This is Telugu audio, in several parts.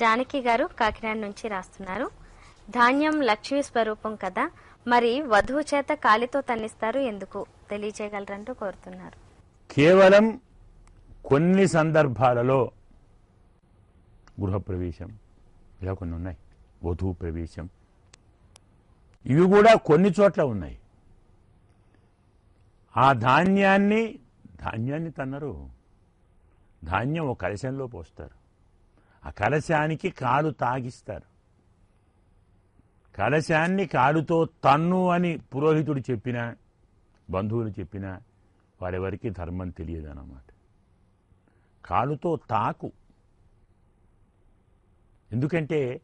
జానకి గారు కాకినాడ నుంచి రాస్తున్నారు. ధాన్యం లక్ష్మీ స్వరూపం కదా మరి వధువు చేత కాలితో తన్నిస్తారు ఎందుకు? తెలియచేయగలరంటూ కోరుతున్నారు. కేవలం కొన్ని సందర్భాలలో గృహప్రవేశం ఇలా కొన్ని ఉన్నాయి. వధువు ప్రవేశం ఇవి కూడా కొన్ని చోట్ల ఉన్నాయి. ఆ ధాన్యాన్ని ధాన్యాన్ని తన్నరు. ధాన్యం ఒక కలశంలో పోస్తారు. ఆ కలశానికి కాలు తాగిస్తారు. కలశాన్ని కాలుతో తన్ను అని పురోహితుడు చెప్పినా బంధువులు చెప్పినా వారెవరికి ధర్మం తెలియదు అన్నమాట కాలుతో తాకు. ఎందుకంటే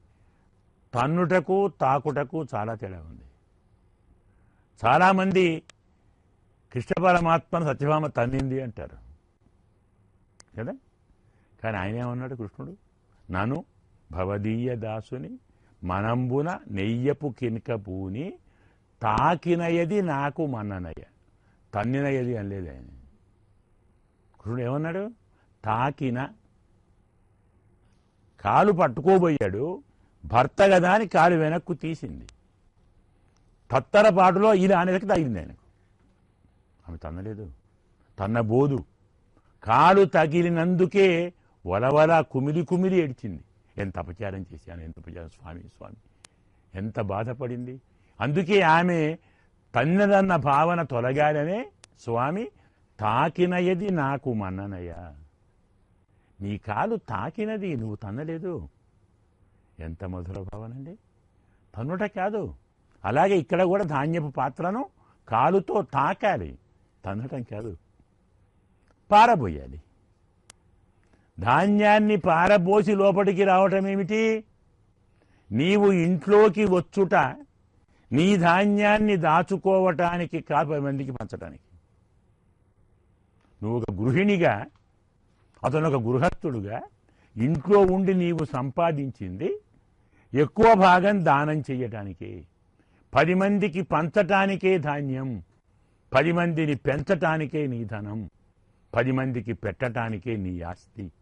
తన్నుటకు తాకుటకు చాలా తేడా ఉంది. చాలామంది కృష్ణ పరమాత్మను సత్యభామ తన్నింది అంటారు. కదా? కానీ ఆయన ఏమన్నాడు కృష్ణుడు? నను భవదీయ దాసుని మనంబున నెయ్యపు కినకపూని తాకినయది నాకు మన్ననయ్య తన్నినయది అనలేదు ఆయన. కృష్ణుడు ఏమన్నాడు? తాకిన కాలు పట్టుకోబోయాడు భర్త కదా అని కాలు వెనక్కు తీసింది. తత్తరపాటులో ఈయన అనేసరికి తగిలింది ఆయనకు. ఆమె తన్నలేదు. తన్నబోదు. కాలు తగిలినందుకే వలవల కుమిలి కుమిలి ఏడ్చింది ఎంత అపచారం చేశాను ఎంత అపచారం స్వామి స్వామి ఎంత బాధపడింది అందుకే ఆమె తన్నదన్న భావన తొలగాలనే స్వామి తాకినయది నాకు మన్ననయ్యా నీ కాలు తాకినది నువ్వు తన్నలేదు ఎంత మధుర భావన అండి తన్నుట కాదు అలాగే ఇక్కడ కూడా ధాన్యపు పాత్రను కాలుతో తాకాలి తన్నటం కాదు పారబోయాలి ధాన్యాన్ని పారబోసి లోపలికి రావటం ఏమిటి? నీవు ఇంట్లోకి వచ్చుట నీ ధాన్యాన్ని దాచుకోవటానికి కాదు పది మందికి పంచటానికి. నువ్వు ఒక గృహిణిగా అతను ఒక గృహస్థుడుగా ఇంట్లో ఉండి నీవు సంపాదించింది ఎక్కువ భాగం దానం చెయ్యటానికే. పది మందికి పంచటానికే ధాన్యం పది మందిని పెంచటానికే నీ ధనం పది మందికి పెట్టటానికే నీ ఆస్తి.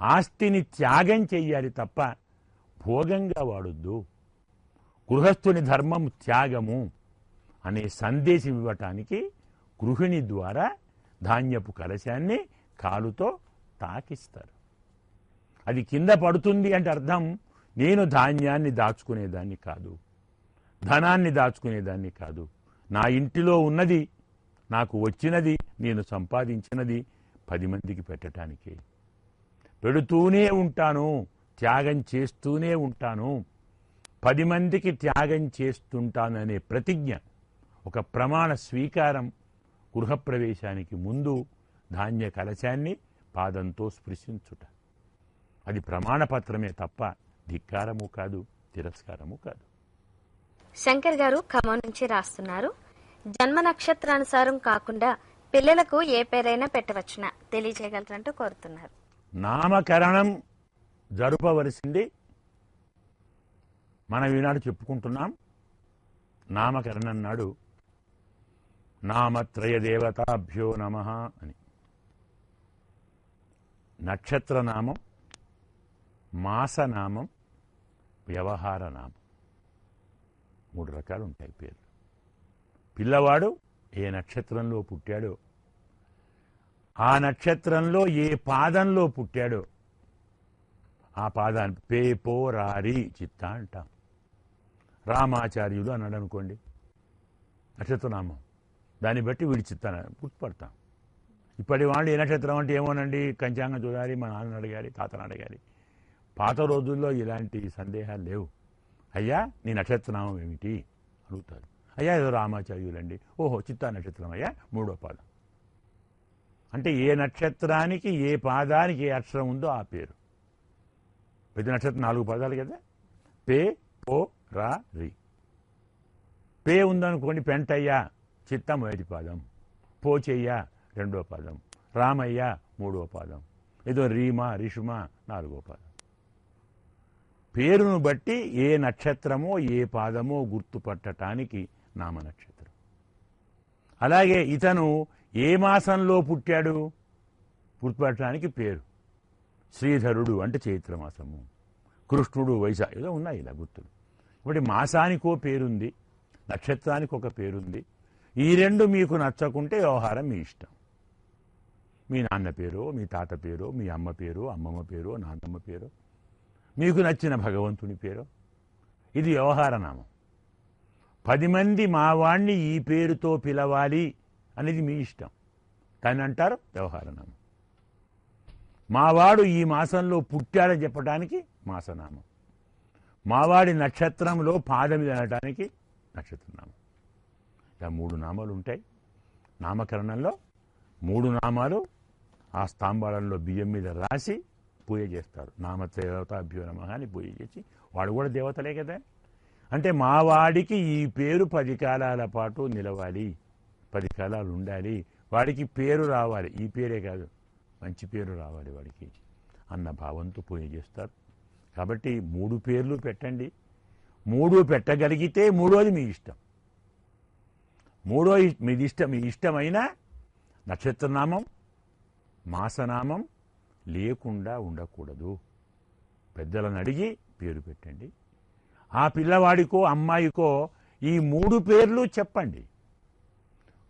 ఆస్తిని త్యాగం చెయ్యాలి తప్ప భోగంగా వాడొద్దు. గృహస్థుని ధర్మం త్యాగము అనే సందేశం ఇవ్వటానికి గృహిణి ద్వారా ధాన్యపు కలశాన్ని కాలుతో తాకిస్తారు. అది కింద పడుతుంది అంటే అర్థం నేను ధాన్యాన్ని దాచుకునేదాన్ని కాదు. ధనాన్ని దాచుకునేదాన్ని కాదు. నా ఇంటిలో ఉన్నది నాకు వచ్చినది నేను సంపాదించినది పది మందికి పెట్టడానికే పెడుతూనే ఉంటాను త్యాగం చేస్తూనే ఉంటాను పది మందికి త్యాగం చేస్తుంటాననే ప్రతిజ్ఞ ఒక ప్రమాణ స్వీకారం గృహప్రవేశానికి ముందు ధాన్య కలశాన్ని పాదంతో స్పృశించుట. అది ప్రమాణపత్రమే తప్ప ధిక్కారము కాదు తిరస్కారము కాదు. శంకర్ గారు ఖమ్మం నుంచి రాస్తున్నారు. జన్మ నక్షత్రానుసారం కాకుండా పిల్లలకు ఏ పేరైనా పెట్టవచ్చునా తెలియజేయగలరంటూ కోరుతున్నారు. నామకరణం జరుపవలసింది మనం ఈనాడు చెప్పుకుంటున్నాం. నామకరణం నాడు నామత్రయ దేవతాభ్యో నమ అని. నక్షత్రనామం మాసనామం వ్యవహార నామం మూడు రకాలు ఉంటాయి పేర్లు. పిల్లవాడు ఏ నక్షత్రంలో పుట్టాడో ఆ నక్షత్రంలో ఏ పాదంలో పుట్టాడో? ఆ పాదాన్ని పేపో రారి చిత్త అంటాం. రామాచార్యులు అన్నాడు అనుకోండి. నక్షత్రనామం. దాన్ని బట్టి వీడి చిత్తాన్ని గుర్తుపడతాం. ఇప్పటి వాళ్ళు ఏ నక్షత్రం అంటే ఏమోనండి? కంచాంగం చూడాలి మా నాన్న అడగాలి తాతను అడగాలి పాత రోజుల్లో ఇలాంటి సందేహాలు లేవు. అయ్యా నీ నక్షత్రనామం ఏమిటి? అడుగుతారు. అయ్యా ఏదో రామాచార్యులండి. ఓహో చిత్తా నక్షత్రం అయ్యా మూడో పాదం. అంటే ఏ నక్షత్రానికి ఏ పాదానికి ఏ అక్షరం ఉందో ఆ పేరు. ప్రతి నక్షత్రం నాలుగు పదాలు కదా? పే పో రా రి. పే ఉందనుకోండి పెంటయ్య చిత్తం మొదటి పాదం. పోచెయ్య రెండో పాదం. రామయ్య మూడో పాదం. ఏదో రీమా రిషుమా నాలుగో పాదం. పేరును బట్టి ఏ నక్షత్రమో ఏ పాదమో గుర్తుపట్టటానికి నామ నక్షత్రం అలాగే ఇతను ఏ మాసంలో పుట్టాడు? పుట్టిపట్టడానికి పేరు. శ్రీధరుడు అంటే చైత్రమాసము. కృష్ణుడు వైశాఖ ఏదో ఉన్నాయి ఇలా గుర్తులు. ఇప్పుడు మాసానికో పేరుంది నక్షత్రానికి ఒక పేరుంది. ఈ రెండు మీకు నచ్చకుంటే వ్యవహారం మీ ఇష్టం. మీ నాన్న పేరు మీ తాత పేరు మీ అమ్మ పేరు అమ్మమ్మ పేరు నాన్నమ్మ పేరు. మీకు నచ్చిన భగవంతుని పేరు. ఇది వ్యవహార నామం. పది మంది మావాణ్ణి ఈ పేరుతో పిలవాలి అనేది మీ ఇష్టం. కానీ అంటారు వ్యవహార నామం మావాడు ఈ మాసంలో పుట్టాడని చెప్పడానికి మాసనామం. మావాడి నక్షత్రంలో పాదమిది మీద అనడానికి నక్షత్రనామం. ఇలా మూడు నామాలు ఉంటాయి. నామకరణంలో మూడు నామాలు ఆ స్తంభాలలో బియ్యం మీద రాసి పూజ చేస్తారు. నామదేవతాభ్యో నమ అని పూజ చేసి వాడు కూడా దేవతలే కదా. అంటే మా వాడికి ఈ పేరు పది కాలాల పాటు నిలవాలి. పది కాలాలు ఉండాలి. వాడికి పేరు రావాలి. ఈ పేరే కాదు. మంచి పేరు రావాలి వాడికి. అన్న భావంతో పూజ చేస్తారు. కాబట్టి మూడు పేర్లు పెట్టండి. మూడు పెట్టగలిగితే మూడోది మీ ఇష్టం. మూడో మీది ఇష్టం మీ ఇష్టమైన నక్షత్రనామం మాసనామం లేకుండా ఉండకూడదు. పెద్దలను అడిగి పేరు పెట్టండి. ఆ పిల్లవాడికో అమ్మాయికో ఈ మూడు పేర్లు చెప్పండి.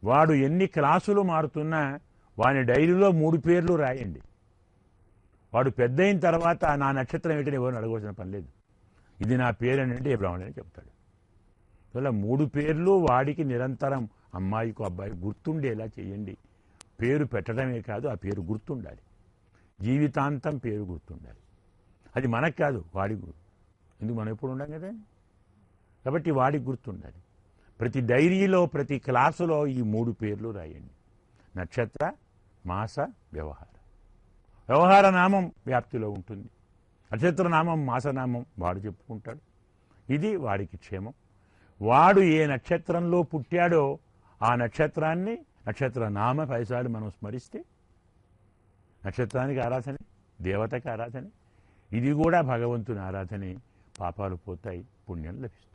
వాడు ఎన్ని క్లాసులు మారుతున్నా వాని డైరీలో మూడు పేర్లు రాయండి. వాడు పెద్ద అయిన తర్వాత నా నక్షత్రం ఏంటని ఎవరిని అడగవలసిన పని లేదు. ఇది నా పేరు అని అంటే ఏ బ్రాహ్మణుడు అని చెప్తాడు. అందువల్ల మూడు పేర్లు వాడికి నిరంతరం అమ్మాయికు అబ్బాయి గుర్తుండేలా చేయండి. పేరు పెట్టడమే కాదు ఆ పేరు గుర్తుండాలి. జీవితాంతం పేరు గుర్తుండాలి. అది మనకు కాదు వాడికి గుర్తు ఎందుకు మనం ఎప్పుడు ఉండం కదా? కాబట్టి వాడికి గుర్తుండాలి. ప్రతి డైరీలో ప్రతి క్లాసులో ఈ మూడు పేర్లు రాయండి. నక్షత్ర మాస వ్యవహార. వ్యవహార నామం వ్యాప్తిలో ఉంటుంది. నక్షత్ర నామం మాసనామం వాడు చెప్పుకుంటాడు. ఇది వాడికి క్షేమం. వాడు ఏ నక్షత్రంలో పుట్టాడో ఆ నక్షత్రాన్ని నక్షత్ర నామ పైసాలు మనం స్మరిస్తే నక్షత్రానికి ఆరాధనే దేవతకి ఆరాధనే ఇది కూడా భగవంతుని ఆరాధనే పాపాలు పోతాయి పుణ్యం లభిస్తుంది.